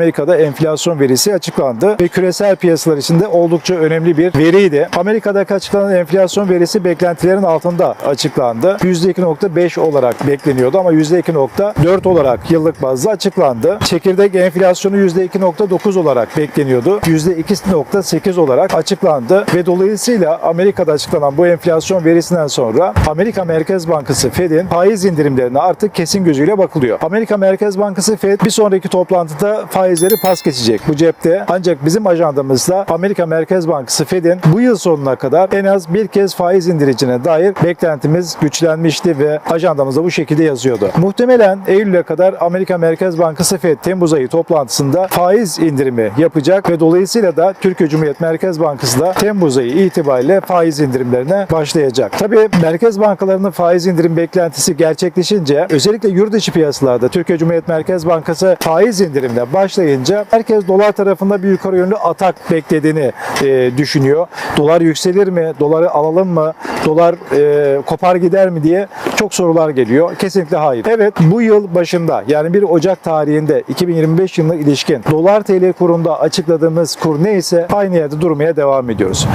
Amerika'da enflasyon verisi açıklandı ve küresel piyasalar için de oldukça önemli bir veriydi. Amerika'da açıklanan enflasyon verisi beklentilerin altında açıklandı. %2.5 olarak bekleniyordu ama %2.4 olarak yıllık bazda açıklandı. Çekirdek enflasyonu %2.9 olarak bekleniyordu. %2.8 olarak açıklandı ve dolayısıyla Amerika'da açıklanan bu enflasyon verisinden sonra Amerika Merkez Bankası Fed'in faiz indirimlerine artık kesin gözüyle bakılıyor. Amerika Merkez Bankası Fed bir sonraki toplantıda faizleri pas geçecek bu cepte. Ancak bizim ajandamızda Amerika Merkez Bankası Fed'in bu yıl sonuna kadar en az bir kez faiz indiricine dair beklentimiz güçlenmişti ve ajandamızda bu şekilde yazıyordu. Muhtemelen Eylül'e kadar Amerika Merkez Bankası Fed Temmuz ayı toplantısında faiz indirimi yapacak ve dolayısıyla da Türkiye Cumhuriyet Merkez Bankası da Temmuz ayı itibariyle faiz indirimlerine başlayacak. Tabii merkez bankalarının faiz indirim beklentisi gerçekleşince özellikle yurt dışı piyasalarda Türkiye Cumhuriyet Merkez Bankası faiz indirimine başlayınca herkes dolar tarafında bir yukarı yönlü atak beklediğini e, düşünüyor. Dolar yükselir mi? Doları alalım mı? Dolar e, kopar gider mi diye çok sorular geliyor. Kesinlikle hayır. Evet bu yıl başında yani 1 Ocak tarihinde 2025 yılına ilişkin dolar TL kurunda açıkladığımız kur neyse aynı yerde durmaya devam ediyoruz.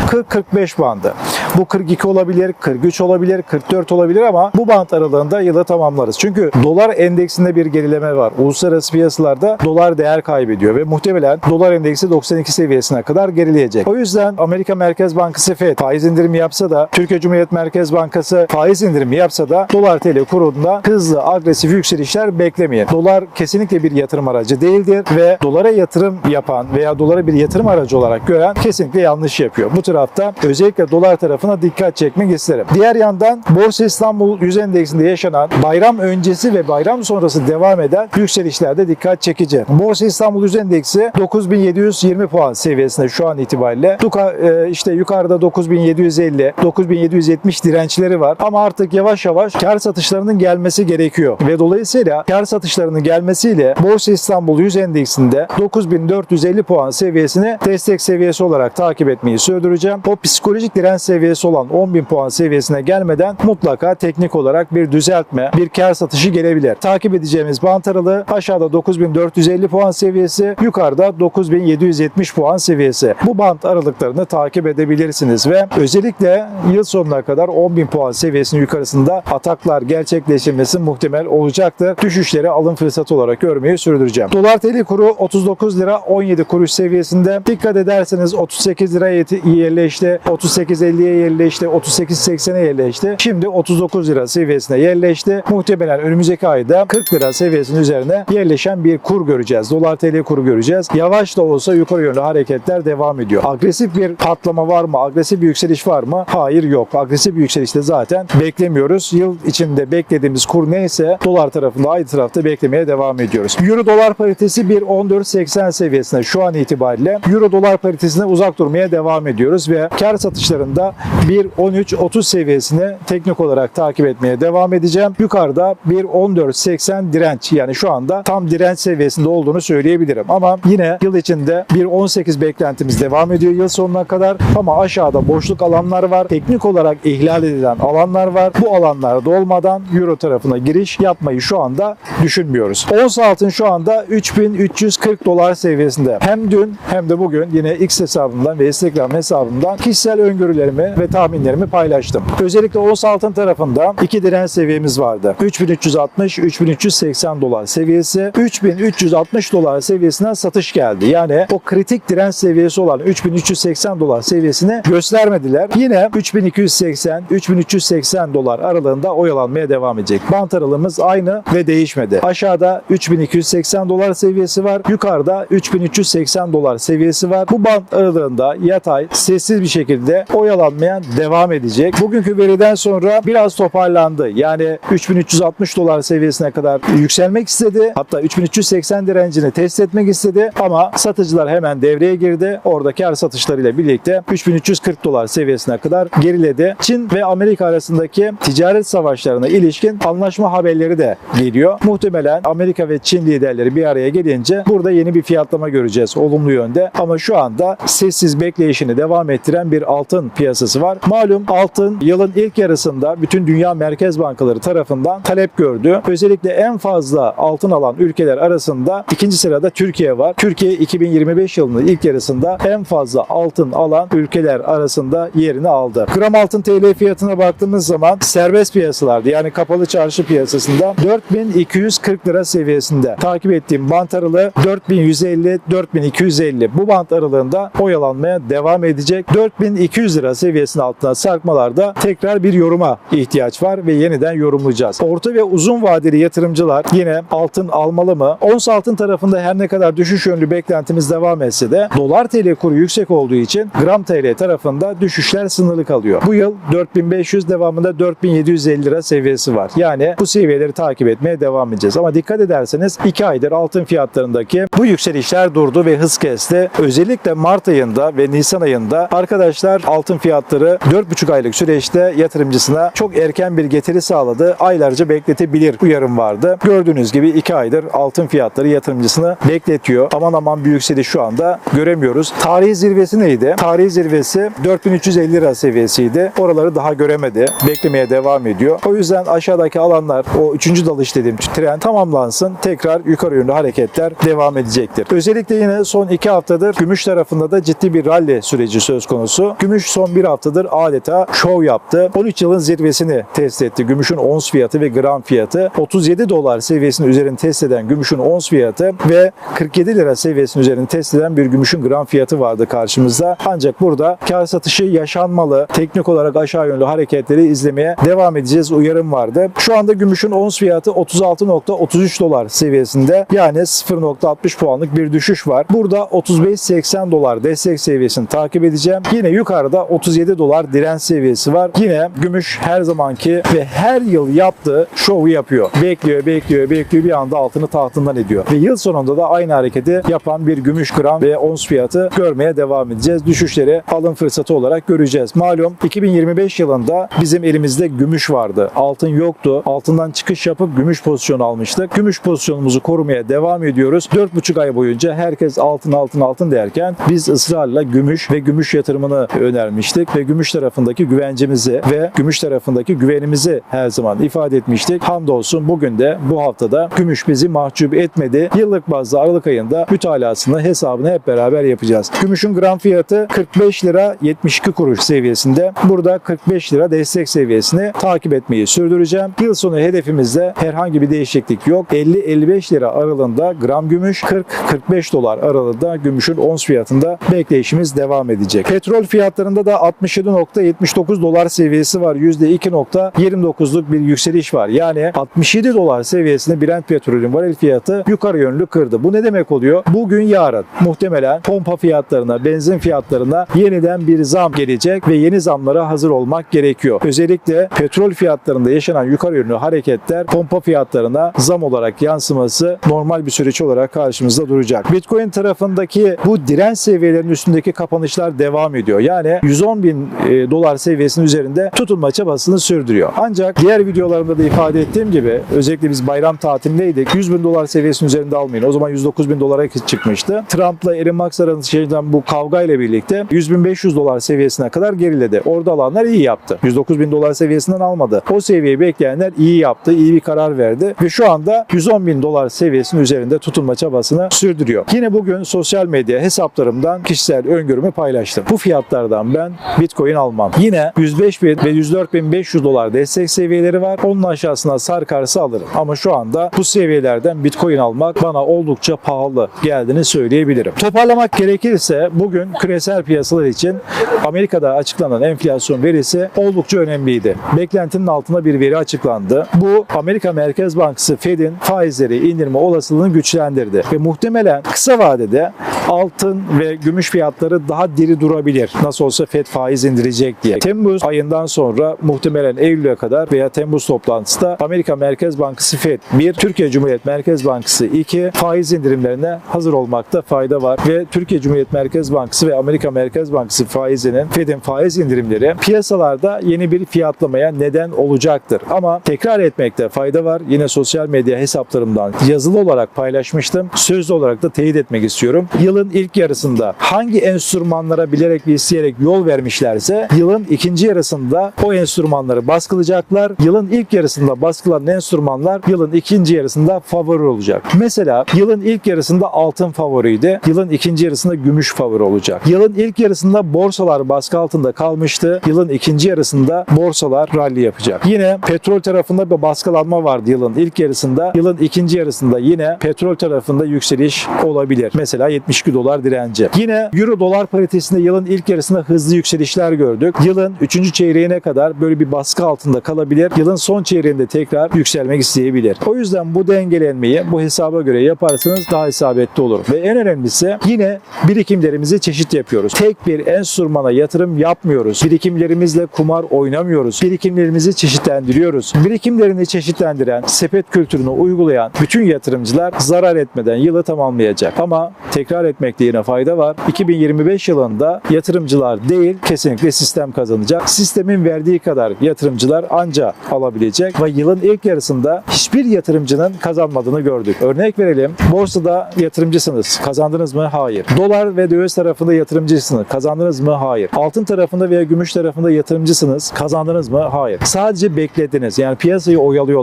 40-45 bandı. Bu 42 olabilir, 43 olabilir, 44 olabilir ama bu band aralığında yılı tamamlarız. Çünkü dolar endeksinde bir gerileme var. Uluslararası piyasalarda dolar değer kaybediyor ve muhtemelen dolar endeksi 92 seviyesine kadar gerileyecek. O yüzden Amerika Merkez Bankası FED faiz indirimi yapsa da Türkiye Cumhuriyet Merkez Bankası faiz indirimi yapsa da dolar TL kurunda hızlı agresif yükselişler beklemeyin. Dolar kesinlikle bir yatırım aracı değildir ve dolara yatırım yapan veya dolara bir yatırım aracı olarak gören kesinlikle yanlış yapıyor. Bu tarafta özellikle dolar tarafına dikkat çekmek isterim. Diğer yandan Borsa İstanbul Yüz Endeksinde yaşanan bayram öncesi ve bayram sonrası devam eden yükselişlerde dikkat çekici. Borsa İstanbul Yüz Endeksi 9720 puan seviyesinde şu an itibariyle. Duka, e, işte yukarıda 9750, 9770 dirençleri var ama artık yavaş yavaş kar satışlarının gelmesi gerekiyor ve dolayısıyla kar satışlarının gelmesiyle Borsa İstanbul Yüz Endeksinde 9450 puan seviyesini destek seviyesi olarak takip etmeyi sürdüreceğim. O psikolojik direnç seviyesi olan 10.000 puan seviyesine gelmeden mutlaka teknik olarak bir düzeltme, bir kar satışı gelebilir. Takip edeceğimiz bant aralığı aşağıda 9450 puan seviyesi, yukarıda 9770 puan seviyesi. Bu bant aralıklarını takip edebilirsiniz ve özellikle yıl sonuna kadar 10.000 puan seviyesinin yukarısında ataklar gerçekleşmesi muhtemel olacaktır. Düşüşleri alım fırsatı olarak görmeyi sürdüreceğim. Dolar TL kuru 39 lira 17 kuruş seviyesinde. Dikkat ederseniz 38 lira yerleşti, 38.50'ye yerleşti, 38.80'e yerleşti. Şimdi 39 lira seviyesine yerleşti. Muhtemelen önümüzdeki ayda 40 lira seviyesinin üzerine yerleşen bir kur göreceğiz. Dolar TL kuru göreceğiz. Yavaş da olsa yukarı yönlü hareketler devam ediyor. Agresif bir patlama var mı? Agresif bir yükseliş var mı? Hayır yok. Agresif bir yükselişte zaten beklemiyoruz. Yıl içinde beklediğimiz kur neyse dolar tarafında aynı tarafta beklemeye devam ediyoruz. Euro dolar paritesi 1.1480 seviyesinde şu an itibariyle Euro dolar paritesine uzak durmaya devam ediyoruz ve kar satışlarında 1.13.30 seviyesini teknik olarak takip etmeye devam edeceğim. Yukarıda 1.1480 direnç yani şu anda tam direnç seviyesinde olduğunu söyleyebilirim. Ama yine yıl içinde 1.18 beklentimiz devam ediyor yıl sonuna kadar ama aşağıda boşluk alanlar var. Teknik olarak ihlal edilen alanlar var. Bu alanlar dolmadan Euro tarafına giriş yapmayı şu anda düşünmüyoruz. Ons altın şu anda 3340 dolar seviyesinde. Hem dün hem de bugün yine X hesabımdan ve Instagram hesabımdan kişisel öngörülerimi ve tahminlerimi paylaştım. Özellikle ons altın tarafında iki direnç seviyemiz vardı. 3360-3380 dolar seviyesi. 3360 dolar seviyesinden satış geldi. Yani o kritik direnç seviyesi olan 3380 dolar seviyesini göstermediler. Yine 3280-3380 dolar aralığında oyalanmaya devam edecek. Bant aralığımız aynı ve değişmedi. Aşağıda 3280 dolar seviyesi var. Yukarıda 3380 dolar seviyesi var. Bu bant aralığında yatay sessiz bir şekilde oyalanmaya devam edecek. Bugünkü veriden sonra biraz toparlandı. Yani 3360 dolar seviyesine kadar yükselmek istedi. Hatta 3380 direncini test etmek istedi ama satıcılar hemen devreye girdi. Orada kar satışlarıyla birlikte 3340 dolar seviyesine kadar geriledi. Çin ve Amerika arasındaki ticaret savaşlarına ilişkin anlaşma haberleri de geliyor. Muhtemelen Amerika ve Çin liderleri bir araya gelince burada yeni bir fiyatlama göreceğiz olumlu yönde. Ama şu anda sessiz bekleyişini devam ettiren bir altın piyasası var. Malum altın yılın ilk yarısında bütün dünya merkez bankaları tarafından talep gördü. Özellikle en fazla altın alan ülkeler arasında ikinci sırada Türkiye var. Türkiye 2025 yılının ilk yarısında en fazla altın alan ülkeler arasında yerini aldı. Gram altın TL fiyatına baktığımız zaman serbest piyasalarda yani kapalı çarşı piyasasında 4240 lira seviyesinde. Takip ettiğim bant aralığı 4150-4250. Bu bant aralığında oyalanmaya devam edecek. 4200 lira seviyesinin altına sarkmalarda tekrar bir yoruma ihtiyaç var ve yeniden yorumlayacağız. Orta ve uzun vadeli yatırımcılar yine altın almalı mı? Ons altın tarafında her ne kadar düşüş yönlü beklentimiz devam etse de dolar TL kuru yüksek olduğu için gram TL tarafında düşüşler sınırlı kalıyor. Bu yıl 4500 devamında 4750 lira seviyesi var. Yani bu seviyeleri takip etmeye devam edeceğiz. Ama dikkat ederseniz 2 aydır altın fiyatlarındaki bu yükselişler durdu ve hız kesti. Özellikle Mart ayında ve Nisan ayında arkadaşlar altın fiyatları 4,5 aylık süreçte yatırımcısına çok erken bir getiri sağladı. Aylarca bekletebilir uyarım vardı. Gördüğünüz gibi 2 aydır altın fiyatları yatırımcısını bekletiyor. Aman aman bir yükseliş şu anda göremiyoruz. Tarihi zirvesi neydi? Tarihi zirvesi 4350 lira seviyesiydi. Oraları daha göremedi. Beklemeye devam ediyor. O yüzden aşağıdaki alanlar o 3. dalış dediğim tren tamamlansın. Tekrar yukarı yönlü hareketler devam edecektir. Özellikle yine son 2 haftadır gümüş tarafında da ciddi bir rally süreci söz konusu. Gümüş son 1 haftadır adeta şov yaptı. 13 yılın zirvesini test etti. Gümüşün ons fiyatı ve gram fiyatı 37 dolar seviyesinin üzerini test eden gümüşün ons fiyatı ve 47 lira seviyesinin üzerini test eden bir gümüşün gram fiyatı vardı karşımızda. Ancak burada kar satışı yaşanmalı. Teknik olarak aşağı yönlü hareketleri izlemeye devam edeceğiz uyarım vardı. Şu anda gümüşün ons fiyatı 36.33 dolar seviyesinde. Yani 0.60 puanlık bir düşüş var. Burada 35.80 dolar destek seviyesini takip edeceğim. Yine yukarıda 37 dolar direnç seviyesi var. Yine gümüş her zamanki ve her yıl yaptığı şovu yapıyor. Bekliyor, bekliyor, bekliyor. Bir anda altını tahtından ediyor. Ve yıl sonunda da aynı hareketi yapan bir gümüş gram ve ons fiyatı görmeye devam edeceğiz. Düşüşleri alım fırsatı olarak göreceğiz. Malum 2025 yılında bizim elimizde gümüş vardı. Altın yoktu. Altından çıkış yapıp gümüş pozisyonu almıştık. Gümüş pozisyonumuzu korumaya devam ediyoruz. 4,5 ay boyunca herkes altın altın altın derken biz ısrarla gümüş ve gümüş yatırımını önermiştik ve gümüş tarafındaki güvencemizi ve gümüş tarafındaki güvenimizi her zaman ifade etmiştik. Hamdolsun bugün de bu haftada gümüş bizi mahcup etmedi. Yıllık bazda Aralık ayında mütalasını hesabını hep beraber yapacağız. Gümüşün gram fiyatı 45 lira 72 kuruş seviyesinde. Burada 45 lira destek seviyesini takip etmeyi sürdüreceğim. Yıl sonu hedefimizde herhangi bir değişiklik yok. 50-55 lira aralığında gram gümüş, 40-45 dolar aralığında gümüşün ons fiyatında bekleyişimiz devam edecek. Petrol fiyatlarında da 67.79 dolar seviyesi var. %2.29'luk bir yükseliş var. Yani 67 dolar seviyesinde Brent petrolün varil fiyatı yukarı yönlü kırdı. Bu ne demek oluyor? Bugün yarın muhtemelen pompa fiyatlarına, benzin fiyatlarına yeniden bir zam gelecek ve yeni zamlara hazır olmak gerekiyor. Özellikle petrol fiyatlarında yaşanan yukarı yönlü hareketler pompa fiyatlarına zam olarak yansıması normal bir süreç olarak karşımızda duracak. Bitcoin tarafındaki bu direnç seviyelerinin üstündeki kapanışlar devam ediyor. Yani 110 bin e, dolar seviyesinin üzerinde tutunma çabasını sürdürüyor. Ancak diğer videolarımda da ifade ettiğim gibi özellikle biz bayram tatilindeydik. 100 bin dolar seviyesinin üzerinde almayın. O zaman 109 bin dolara çıkmıştı. Trump'la Elon Musk arasında bu kavga ile birlikte 100 bin 500 dolar seviyesine kadar geriledi. Orada alanlar iyi yaptı. 109 bin dolar seviyesinden almadı. O seviyeyi bekleyenler iyi yaptı, iyi bir karar verdi ve şu anda 110 bin dolar seviyesinin üzerinde tutunma çabasını sürdürüyor. Yine bugün sosyal medya hesaplarımdan kişisel öngörümü paylaştım. Bu fiyatlardan ben Bitcoin almam. Yine 105 bin ve 104 bin 500 dolar destek seviyeleri var. Onun aşağısına sarkarsa alırım. Ama şu anda bu seviyelerden Bitcoin almak bana oldukça pahalı geldiğini söyleyebilirim. Toparlamak gerekirse bugün küresel piyasalar için Amerika'da açıklanan enflasyon verisi oldukça önemliydi. Beklentinin altında bir veri açıklandı. Bu Amerika Merkez Bankası Fed'in faizleri indirme olasılığını güçlendirdi ve muhtemelen kısa vadede altın ve gümüş fiyatları daha diri durabilir. Nasıl olsa Fed faiz indirecek diye. Temmuz ayından sonra muhtemelen Eylül'e kadar veya Temmuz toplantısında Amerika Merkez Bankası Fed 1, Türkiye Cumhuriyet Merkez Bankası 2 faiz indirimlerine hazır olmakta fayda var ve Türkiye Cumhuriyet Merkez Bankası ve Amerika Merkez Bankası faizinin Fed'in faiz indirimleri piyasalarda yeni bir fiyatlamaya neden olacaktır. Ama tekrar etmekte fayda var. Yine sosyal medya hesaplarımdan yazılı olarak paylaşmıştım. Sözlü olarak da teyit etmek istiyorum. Yıl yılın ilk yarısında hangi enstrümanlara bilerek ve isteyerek yol vermişlerse yılın ikinci yarısında o enstrümanları baskılayacaklar. Yılın ilk yarısında baskılanan enstrümanlar yılın ikinci yarısında favori olacak. Mesela yılın ilk yarısında altın favoriydi. Yılın ikinci yarısında gümüş favori olacak. Yılın ilk yarısında borsalar baskı altında kalmıştı. Yılın ikinci yarısında borsalar rally yapacak. Yine petrol tarafında bir baskılanma vardı yılın ilk yarısında. Yılın ikinci yarısında yine petrol tarafında yükseliş olabilir. Mesela 72 dolar direnci. Yine euro dolar paritesinde yılın ilk yarısında hızlı yükselişler gördük. Yılın 3. çeyreğine kadar böyle bir baskı altında kalabilir. Yılın son çeyreğinde tekrar yükselmek isteyebilir. O yüzden bu dengelenmeyi bu hesaba göre yaparsanız daha isabetli olur. Ve en önemlisi yine birikimlerimizi çeşit yapıyoruz. Tek bir enstrümana yatırım yapmıyoruz. Birikimlerimizle kumar oynamıyoruz. Birikimlerimizi çeşitlendiriyoruz. Birikimlerini çeşitlendiren, sepet kültürünü uygulayan bütün yatırımcılar zarar etmeden yılı tamamlayacak. Ama tekrar etmekte yine fayda var. 2025 yılında yatırımcılar değil kesinlikle sistem kazanacak. Sistemin verdiği kadar yatırımcılar anca alabilecek ve yılın ilk yarısında hiçbir yatırımcının kazanmadığını gördük. Örnek verelim. Borsada yatırımcısınız. Kazandınız mı? Hayır. Dolar ve döviz tarafında yatırımcısınız. Kazandınız mı? Hayır. Altın tarafında veya gümüş tarafında yatırımcısınız. Kazandınız mı? Hayır. Sadece beklediniz. Yani piyasayı oyalıyorlar.